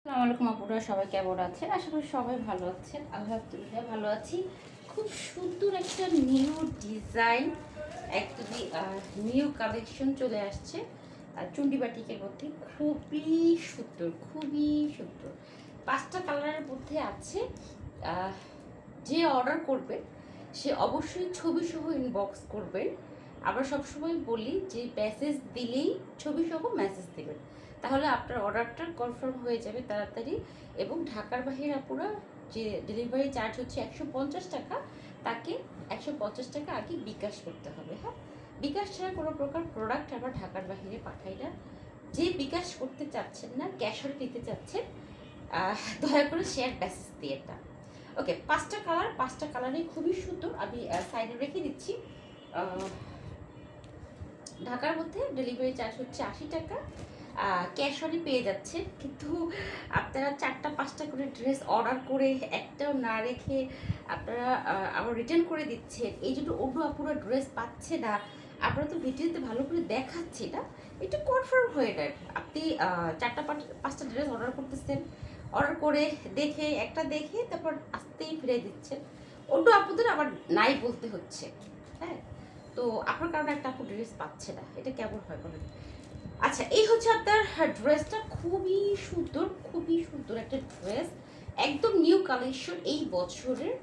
আসসালামু আলাইকুম আপুরা সবাই কেমন আছে আশা করি সবাই ভালো আছেন। আলহামদুলিল্লাহ ভালো আছি। খুব সুন্দর একটা নিউ ডিজাইন একদমই নিউ কালেকশন চলে আসছে। আর চুন্ডি বাটিকের মধ্যে খুবই সুন্দর খুবই সুন্দর। পাঁচটা কালারের মধ্যে আছে যে অর্ডার করবে সে অবশ্যই ছবি সহ ইনবক্স করবেন। আমরা সবসময় বলি যে মেসেজ দিলেই ছবি সহ মেসেজ দেবেন। তাহলে আপনার অর্ডারটা কনফার্ম হয়ে যাবে তাড়াতাড়ি এবং ঢাকার বাহিরে আপুরা যে ডেলিভারি চার্জ হচ্ছে একশো পঞ্চাশ টাকা, তাকে একশো পঞ্চাশ টাকা আগে বিকাশ করতে হবে হ্যাঁ? বিকাশ ছাড়া কোনো প্রকার প্রোডাক্ট আমরা ঢাকার বাহিরে পাঠাই না। যে বিকাশ করতে চাচ্ছেন না ক্যাশরে নিতে চাচ্ছেন দয়া করে শেয়ার মেসেজ দিয়ে এটা ওকে পাঁচটা কালার পাঁচটা কালারই খুবই সুন্দর। আমি সাইডে রেখে দিচ্ছি। ঢাকার মধ্যে ডেলিভারি চার্জ হচ্ছে আশি টাকা। ক্যাশ অনে পেয়ে যাচ্ছেন কিন্তু আপনারা চারটা, পাঁচটা করে ড্রেস অর্ডার করে একটাও না রেখে আপনারা আবার রিটার্ন করে দিচ্ছেন। এই জন্য অন্য আপুরা ড্রেস পাচ্ছে না। আপনারা তো ভিডিওতে ভালো করে দেখাচ্ছি না। একটু কনফার্ম হয়ে নেন। আপনি চারটা পাঁচটা ড্রেস অর্ডার করতেছেন। অর্ডার করে দেখে, একটা দেখে তারপর আসতেই ফিরে দিচ্ছেন। অন্য আপুদের আবার নাই বলতে হচ্ছে। হ্যাঁ? তো আপনার কারণে একটা আপু ড্রেস পাচ্ছে না। এটা কেমন হয় বলেন? আচ্ছা এই হচ্ছে আপনার ড্রেসটা খুবই সুন্দর খুবই সুন্দর একটা ড্রেস একদম নিউ কালেকশন এই বছরের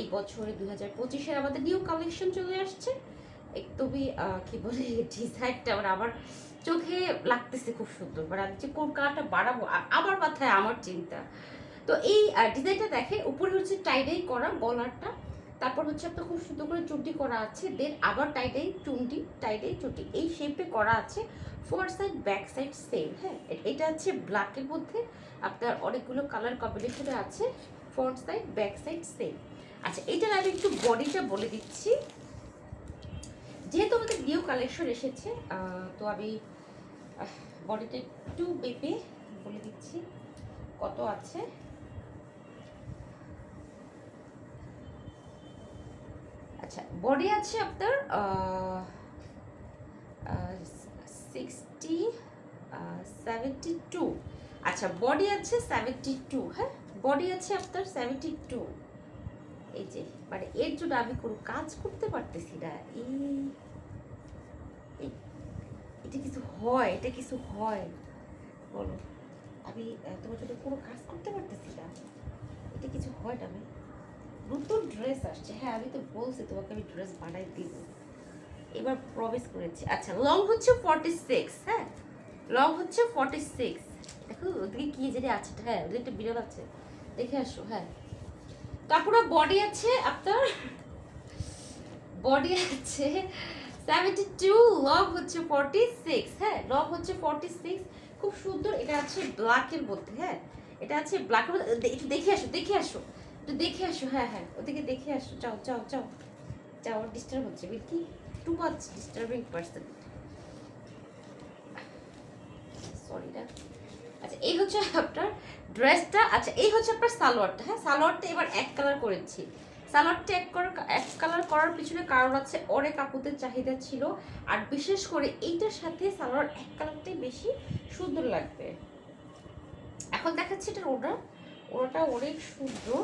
এই বছরে দু হাজার পঁচিশের আমাদের নিউ কালেকশন চলে আসছে। একদমই কি বলে, ডিজাইনটা মানে আমার চোখে লাগতেছে খুব সুন্দর। মানে আমি যে কোন কালারটা বাড়াবো আমার মাথায়, আমার চিন্তা। তো এই ডিজাইনটা দেখে উপরে হচ্ছে টাইডাই করা গলারটা তারপর হচ্ছে আপনার খুব সুন্দর করে চুটি করা আছে দেন আবার টাইডাই চুন্ডি টাইডাই চুটি এই শেপে করা আছে fore side back side same হ্যাঁ এটা হচ্ছে ব্ল্যাকের মধ্যে আপনার অনেকগুলো কালার কম্বিনেশনে আছে front side back side same আচ্ছা এটার আমি একটু বডিটা বলে দিচ্ছি। যেহেতু আমাদের নিউ কালেকশন এসেছে তো আমি বডিটা একটু বেপে বলে দিচ্ছি, কত আছে? আচ্ছা বডি আছে আপনার সিক্সটি সেভেন্টি টু আচ্ছা বডি আছে সেভেন্টি টু হ্যাঁ? বডি আছে আপনার সেভেন্টি টু এই যে মানে এর জন্য আমি কোনো কাজ করতে পারতেছি না। এই এটা কিছু হয়, এটা কিছু হয়। বলো, আমি তোমার জন্য কোনো কাজ করতে পারতেছি না। এটা কিছু হয় না, আমি। নতুন ড্রেস আসছে। হ্যাঁ আমি তো বলছি তোমাকে আমি ড্রেস বানাই দিব। এবার প্রমিস করেছি। আচ্ছা লং হচ্ছে ফর্টি সিক্স হ্যাঁ? লং হচ্ছে ফর্টি সিক্স দেখো, ওদিকে কি জানি আছে হ্যাঁ ওদিকে একটা বিড়াল আছে। দেখে আসো হ্যাঁ। কাপড়া বডি আছে আপনার? বডি আছে সেভেন্টি টু লং হচ্ছে ফর্টি সিক্স হ্যাঁ? লং হচ্ছে ফর্টি সিক্স খুব সুন্দর, এটা আছে ব্ল্যাকের মধ্যে হ্যাঁ? এটা আছে ব্ল্যাকের মধ্যে, একটু দেখে আসো দেখে আসো। একটু দেখে আসো হ্যাঁ হ্যাঁ ওদিকে দেখে আসো। চাও চাও যাও। যাও ডিস্টার্ব হচ্ছে। বিলকি too much disturbing person sorry না আচ্ছা এই হচ্ছে আপনার ড্রেসটা আচ্ছা এই হচ্ছে আপনার সালোয়ারটা। হ্যাঁ সালোয়ারটা এবার এক কালার করেছি। সালোয়ারটা এক করার এক কালার করার পিছনে কারণ আছে, অনেক আপুদের চাহিদা ছিল। আর বিশেষ করে এইটার সাথে সালোয়ার এক কালারটাই বেশি সুন্দর লাগবে। এখন দেখাচ্ছি এটার ওটা ওটা অনেক সুন্দর।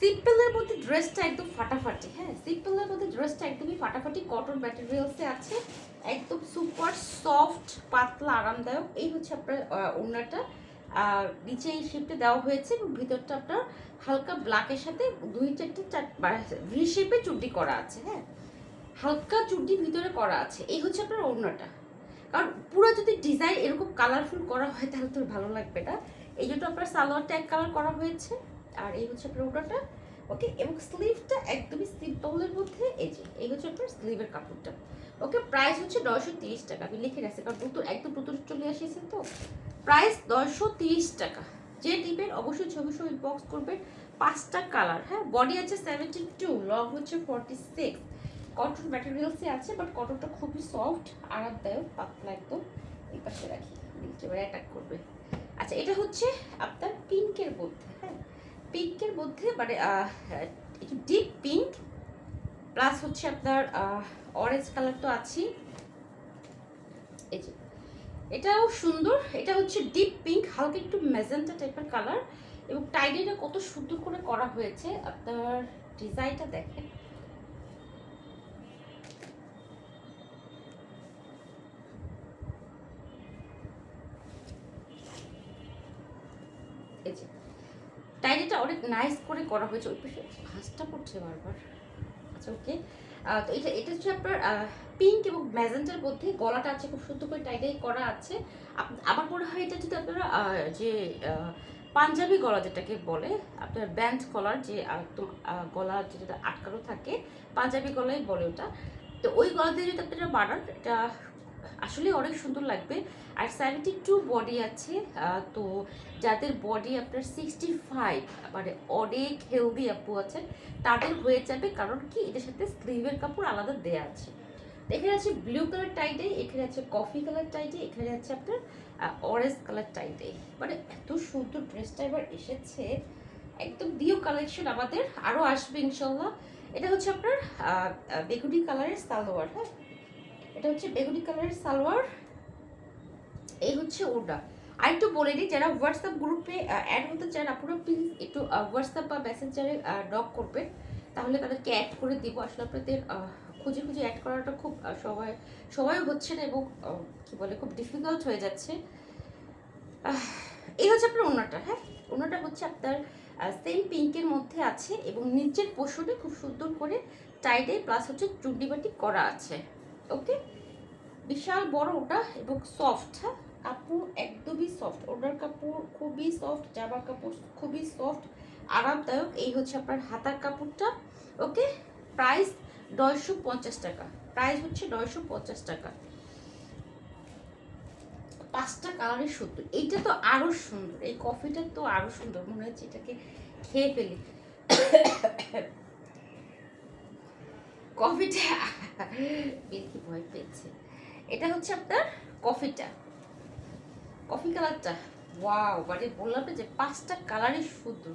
সিম্পলের মধ্যে ড্রেসটা একদম ফাটাফাটি হ্যাঁ? সিম্পলের মধ্যে ড্রেসটা একদমই ফাটাফাটি কটন ম্যাটেরিয়ালসে আছে। একদম সুপার সফট পাতলা, আরামদায়ক। এই হচ্ছে আপনার ওড়নাটা। আর নিচে এই শেপটা দেওয়া হয়েছে এবং ভিতরটা আপনার হালকা ব্ল্যাকের সাথে দুই চারটে চার ভি শেপে চুটি করা আছে হ্যাঁ? হালকা চুটি ভিতরে করা আছে। এই হচ্ছে আপনার ওড়নাটা। কারণ পুরো যদি ডিজাইন এরকম কালারফুল করা হয়, তাহলে তো ভালো লাগবে না। এই জন্য আপনার সালোয়ারটা এক কালার করা হয়েছে, আর এই হচ্ছে আপনার ওড়নাটা। ওকে এবং স্লিভটা একদমই সিম্পলের মধ্যে, এই যে, এই হচ্ছে আপনার স্লিভের কাপড়টা। ওকে প্রাইস হচ্ছে নয়শো তিরিশ টাকা, আমি লিখে রাখছি, কারণ নতুন, একদম নতুন চলে আসিয়েছে তো। প্রাইস নয়শো তিরিশ টাকা। যে নেবেন অবশ্যই ছবি ছবি বক্স করবেন। পাঁচটা কালার হ্যাঁ? বডি আছে সেভেন্টি টু লং হচ্ছে ফর্টি সিক্স কটন ম্যাটেরিয়ালসে আছে বাট কটনটা খুবই সফট আরামদায়ক, পাতলা একদম। এই পাশে রাখি এবার অ্যাটাক করবে। আচ্ছা এটা হচ্ছে আপনার পিঙ্কের মধ্যে হ্যাঁ? পিঙ্কের মধ্যে মানে একটু ডিপ পিঙ্ক প্লাস হচ্ছে আপনার অরেঞ্জ কালার তো আছেই। এই যে, এটাও সুন্দর, এটা হচ্ছে ডিপ পিঙ্ক হালকা একটু ম্যাজেন্টা টাইপের কালার এবং টাইডিটা কত সুন্দর করে করা হয়েছে। আপনার ডিজাইনটা দেখেন এই যে টাইডিটা অনেক নাইস করে করা হয়েছে। ওই পাশে ভাঁজটা পড়ছে বারবার। আচ্ছা ওকে তো এটা এটা হচ্ছে আপনার পিঙ্ক এবং ম্যাজেন্টার মধ্যে গলাটা আছে, খুব সুন্দর করে টাইটাই করা আছে। আমার মনে হয় এটা যদি আপনারা যে পাঞ্জাবি গলা যেটাকে বলে, আপনার ব্যান্ড গলার যে একদম গলা যেটা আটকানো থাকে, পাঞ্জাবি গলাই বলে ওটা। তো ওই গলা দিয়ে যদি আপনারা বানান, এটা আসলে অনেক সুন্দর লাগবে। আর সেভেন্টি টু বডি আছে তো যাদের বডি আপনার সিক্সটি ফাইভ মানে অনেক হেলদি আপু আছেন, তাদের হয়ে যাবে কারণ কি? এটার সাথে স্লিভের কাপড় আলাদা দেয়া আছে। এখানে আছে ব্লু কালার টাইটে এখানে আছে কফি কালার টাইটে এখানে আছে আপনার অরেঞ্জ কালার টাইটে মানে এত সুন্দর ড্রেসটা এবার এসেছে। একদম দিও কালেকশন আমাদের আরও আসবে ইনশাল্লাহ। এটা হচ্ছে আপনার বেগুনি কালারের সালোয়ার হ্যাঁ? এটা হচ্ছে বেগুনি কালারের সালোয়ার। এই হচ্ছে ওটা আর একটু বলে দিই, যারা হোয়াটসঅ্যাপ গ্রুপে অ্যাড হতে চান আপনারা প্লিজ একটু হোয়াটসঅ্যাপ বা মেসেঞ্জারে ডক করবেন। তাহলে তাদেরকে অ্যাড করে দিব। আসলে আপনাদের খুঁজে খুঁজে অ্যাড করাটা খুব সবাই সবাই হচ্ছে না এবং কী বলে, খুব ডিফিকাল্ট হয়ে যাচ্ছে। এই হচ্ছে আপনার ওনাটা হ্যাঁ? ওনাটা হচ্ছে আপনার সেম পিঙ্কের মধ্যে আছে এবং নিচের পোষণে খুব সুন্দর করে টাইডে প্লাস হচ্ছে চুন্ডিবাটি করা আছে। ওকে বিশাল বড় ওটা এবং সফট হ্যাঁ? কাপড় একদমই সফট ওনার কাপড় খুবই সফট জামার কাপড় খুবই সফট আরামদায়ক। এই হচ্ছে আপনার হাতার কাপড়টা ওকে প্রাইস নয়শো পঞ্চাশ টাকা। প্রাইস হচ্ছে নয়শো পঞ্চাশ টাকা। পাঁচটা কালারের সুন্দর এইটা তো আরও সুন্দর। এই কফিটা তো আরও সুন্দর। মনে হচ্ছে এটাকে খেয়ে ফেলি। কফিটা বেশি ভয় পেয়েছে। এটা হচ্ছে আপনার কফিটা কফি কালারটা ওয়াও মানে বললাম না যে পাঁচটা কালারই সুন্দর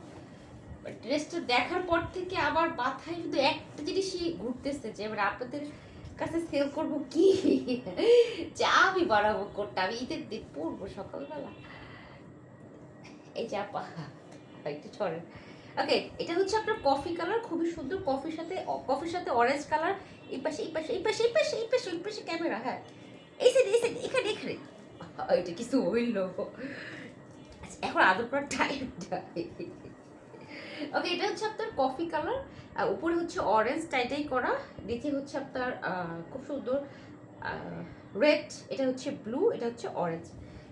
ড্রেসটা দেখার পর থেকে আবার মাথায় শুধু একটা জিনিসই ঘুরতেছে যে এবার আপনাদের কাছে সেল করব কি? যা আমি বাড়াবো করতে আমি ঈদের দিন পরবো সকালবেলা। এই আপা একটু ছড়েন। ওকে এটা হচ্ছে আপনার কফি কালার খুবই সুন্দর কফির সাথে কফির সাথে অরেঞ্জ কালার এই পাশে এই পাশে এই পাশে এই পাশে এই পাশে, ওই পাশে ক্যামেরা হ্যাঁ। এই সাইড এই সাইড এখানে এখানে। এটা কিছু হইল। আচ্ছা এখন আদর করার টাইম ওকে এটা হচ্ছে আপনার কফি কালার উপরে হচ্ছে অরেঞ্জ টাইটাই করা। নিচে হচ্ছে আপনার খুব সুন্দর রেড এটা হচ্ছে ব্লু এটা হচ্ছে অরেঞ্জ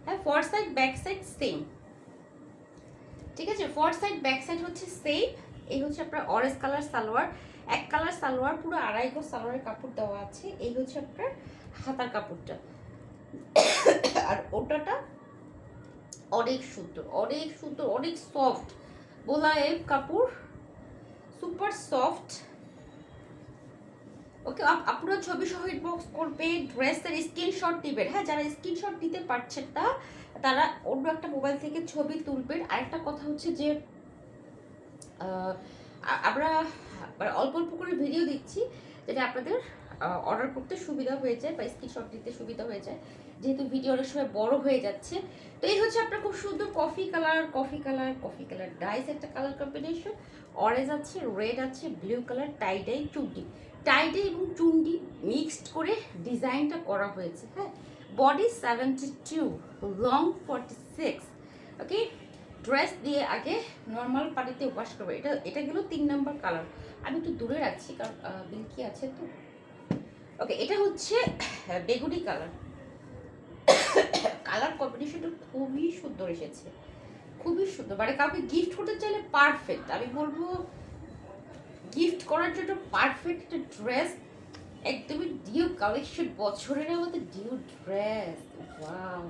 হ্যাঁ fore side back side same ঠিক আছে? ফর সাইড ব্যাক সাইড হচ্ছে সেম এই হচ্ছে আপনার অরেঞ্জ কালার সালোয়ার। এক কালার সালোয়ার, পুরো আড়াই গো সালোয়ারের কাপড় দেওয়া আছে। এই হচ্ছে আপনার হাতার কাপড়টা। আর ওটাটা অনেক সুন্দর অনেক সুন্দর, অনেক সফট বোলা বোলায়েব কাপড় সুপার সফট ওকে আপনারা ছবি সহ ইনবক্স করবেন ড্রেসের স্ক্রিনশট নেবেন হ্যাঁ যারা স্ক্রিনশট নিতে পারছেন না তারা অন্য একটা মোবাইল থেকে ছবি তুলবেন আরেকটা কথা হচ্ছে যে আমরা মানে অল্প অল্প করে ভিডিও দিচ্ছি যেটা আপনাদের অর্ডার করতে সুবিধা হয়ে যায় বা স্ক্রিনশট দিতে সুবিধা হয়ে যায়। যেহেতু ভিডিও অনেক সময় বড় হয়ে যাচ্ছে। তো এই হচ্ছে আপনার খুব সুন্দর coffee colour coffee colour coffee colour dyes একটা কালার কম্বিনেশন অরেঞ্জ আছে রেড আছে ব্লু কালার টাইডাই চুন্ডি। টাইডে এবং চুন্ডি মিক্সড করে ডিজাইনটা করা হয়েছে হ্যাঁ? Body seventy two long forty six okay dress দিয়ে আগে নর্মাল পানিতে ওয়াশ করব। এটা এটা গেল তিন নম্বর কালার আমি একটু দূরে রাখছি, কারণ বিলকি আছে তো। ওকে এটা হচ্ছে বেগুনি কালার কালার কম্বিনেশনটা খুবই সুন্দর এসেছে। খুবই সুন্দর। মানে কাউকে গিফট করতে চাইলে পারফেক্ট আমি বলব গিফট করার জন্য পারফেক্ট একটা ড্রেস একদমই ডিউ কালেকশন বছরের মধ্যে ডিউ ড্রেস ওয়াও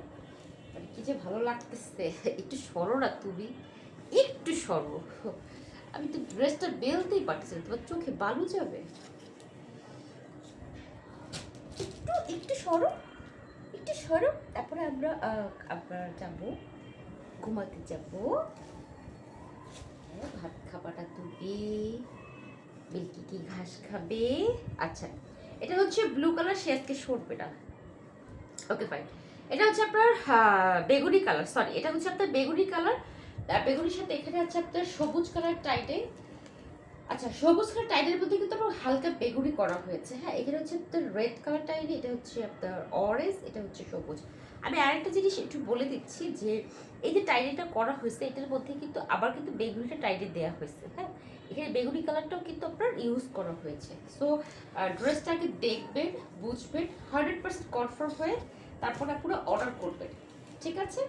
মানে কি যে ভালো লাগতেছে। একটু সরো না তুমি। একটু সরো। আমি তো ড্রেসটা বেলতেই পারতেছি না তোমার চোখে বালু যাবে। একটু একটু সরো একটু সরো। তারপরে আমরা আমরা যাব ঘুমাতে যাব। হ্যাঁ, ভাত খাবাটা তুলবে বিলকি কি ঘাস খাবে? আচ্ছা এটা হচ্ছে ব্লু কালার সে আজকে সরবে না ওকে ফাইন এটা হচ্ছে আপনার বেগুনি কালার সরি এটা হচ্ছে আপনার বেগুনি কালার বেগুনির সাথে এখানে আছে আপনার সবুজ কালার টাইটে আচ্ছা সবুজ কালার টাইটের মধ্যে কিন্তু আপনার হালকা বেগুনি করা হয়েছে হ্যাঁ? এখানে হচ্ছে আপনার রেড কালার টাইডে এটা হচ্ছে আপনার অরেঞ্জ এটা হচ্ছে সবুজ। আমি আরেকটা জিনিস একটু বলে দিচ্ছি যে, এই যে টাইডিটা করা হয়েছে, এটার মধ্যে কিন্তু আবার কিন্তু বেগুনিটা টাইডে দেওয়া হয়েছে হ্যাঁ? এখানে বেগুনি কালারটাও কিন্তু আপনার ইউজ করা হয়েছে। সো ড্রেসটাকে দেখবেন বুঝবেন হান্ড্রেড পার্সেন্ট কনফার্ম হয়ে তারপর আপনারা অর্ডার করবেন। ঠিক আছে?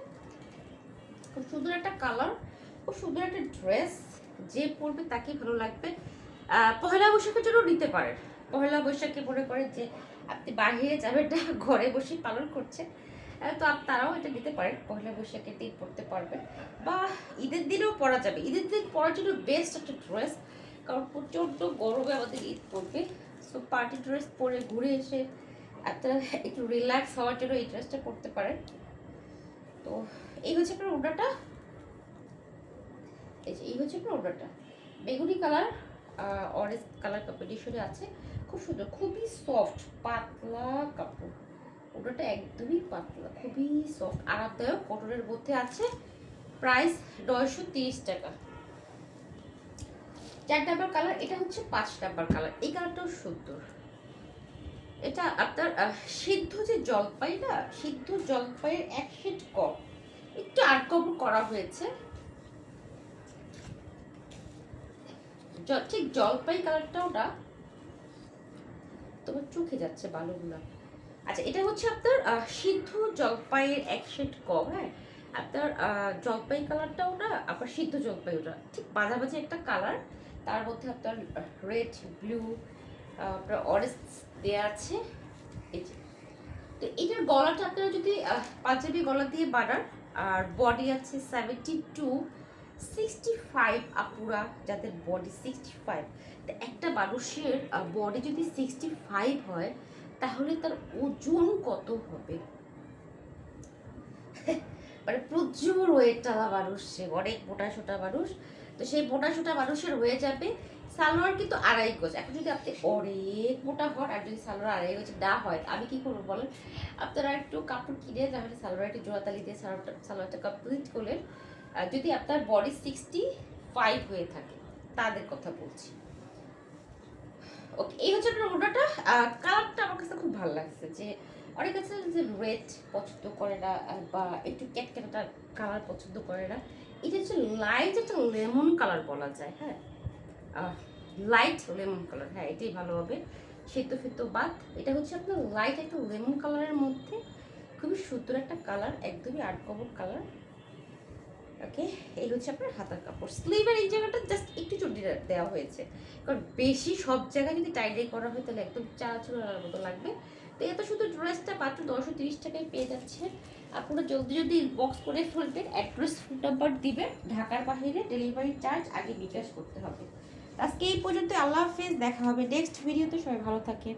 খুব সুন্দর একটা কালার খুব সুন্দর একটা ড্রেস যে পরবে তাকেই ভালো লাগবে। পহেলা বৈশাখের জন্য নিতে পারেন। পহেলা বৈশাখে মনে করেন যে আপনি বাইরে যাবেন না, ঘরে বসে পালন করছেন। তো তারাও এটা নিতে পারেন পহেলা বৈশাখের দিন পরতে পারবেন বা ঈদের দিনেও পরা যাবে। ঈদের দিন পরার জন্য বেস্ট একটা ড্রেস কারণ প্রচণ্ড গরমে আমাদের ঈদ পড়বে। সো পার্টি ড্রেস পরে ঘুরে এসে একটা, একটু রিল্যাক্স হওয়ার জন্য এই ড্রেসটা পরতে পারেন। তো, এই হচ্ছে আপনার ওড়নাটা এই যে, এই হচ্ছে আপনার ওড়নাটা বেগুনি কালার অরেঞ্জ কালার কম্বিনেশনে আছে। খুব সুন্দর, খুবই সফট পাতলা কাপড়। ওড়নাটা একদমই পাতলা, খুবই সফট আরামদায়ক কটনের মধ্যে আছে প্রাইস নয়শো টাকা। চার নাম্বার কালার এটা হচ্ছে পাঁচ নাম্বার কালার এই কালারটাও সুন্দর। এটা আপনার সিদ্ধ যে জলপাই না সিদ্ধ জলপাইয়ের এক শেড কম। একটু আনকমন করা হয়েছে। ঠিক জলপাই কালারটাও না, তোমার চোখে যাচ্ছে বালুগুলা আচ্ছা এটা হচ্ছে আপনার সিদ্ধ জলপাইয়ের এক শেড কম হ্যাঁ? আপনার জলপাই কালারটাও না আবার সিদ্ধ জলপাই ওটা। ঠিক মাঝামাঝি একটা কালার তার মধ্যে আপনার রেড ব্লু আপনার অরেঞ্জ দেওয়া আছে। এই তো এটার গলাটা আপনারা যদি পাঞ্জাবি গলা দিয়ে বানান, আর বডি আছে সেভেন্টি টু সিক্সটি ফাইভ আপুরা, যাদের বডি সিক্সটি ফাইভ তো একটা মানুষের বডি যদি সিক্সটি ফাইভ হয় তাহলে তার ওজন কত হবে? মানে প্রচুর ওয়েট টালা মানুষ, সে অনেক মোটা সোটা মানুষ। তো সেই মোটা সোটা মানুষের হয়ে যাবে সালোয়ার কিন্তু আড়াই গজ। এখন যদি আপনি অনেক মোটা হন আর যদি সালোয়ার আড়াই গজ না হয়, আমি কি করব বলেন? আপনারা একটু কাপড় কিনে তাহলে সালোয়ার একটু জোড়াতালি দিয়ে সালোয়ারটা সালোয়ারটা কমপ্লিট করলেন। আর যদি আপনার বডি সিক্সটি ফাইভ হয়ে থাকে, তাদের কথা বলছি। ওকে এই হচ্ছে আপনার ওটাটা কালারটা আমার কাছে খুব ভালো লাগছে যে অনেক আছে যে রেড পছন্দ করে না বা একটু ক্যাটক্যাটা কালার পছন্দ করে না। এটা হচ্ছে লাইট একটা লেমন কালার বলা যায় হ্যাঁ? লাইট লেমন কালার হ্যাঁ এটাই ভালো হবে। সেদ্ধ ফেদ্ধ বাদ, এটা হচ্ছে আপনার লাইট একটা লেমন কালারের মধ্যে খুবই সুন্দর একটা কালার একদমই আর্ট কভার কালার ওকে এই হচ্ছে আপনার হাতার কাপড়। স্লিভের এই জায়গাটা জাস্ট একটু চুটি দেওয়া হয়েছে। কারণ বেশি সব জায়গায় যদি টাইডাই করা হয়, তাহলে একদম চারাচুরার মতো লাগবে। তো এত শুধু ড্রেসটা মাত্র দশশো তিরিশ টাকায় পেয়ে যাচ্ছে। আপনারা জলদি জলদি বক্স করে ফেলবেন। অ্যাড্রেস ফোন নাম্বার দিবেন। ঢাকার বাইরে ডেলিভারি চার্জ আগে বিকাশ করতে হবে। আজকে এই পর্যন্ত আল্লাহ হাফেজ। দেখা হবে নেক্সট ভিডিওতে সবাই ভালো থাকে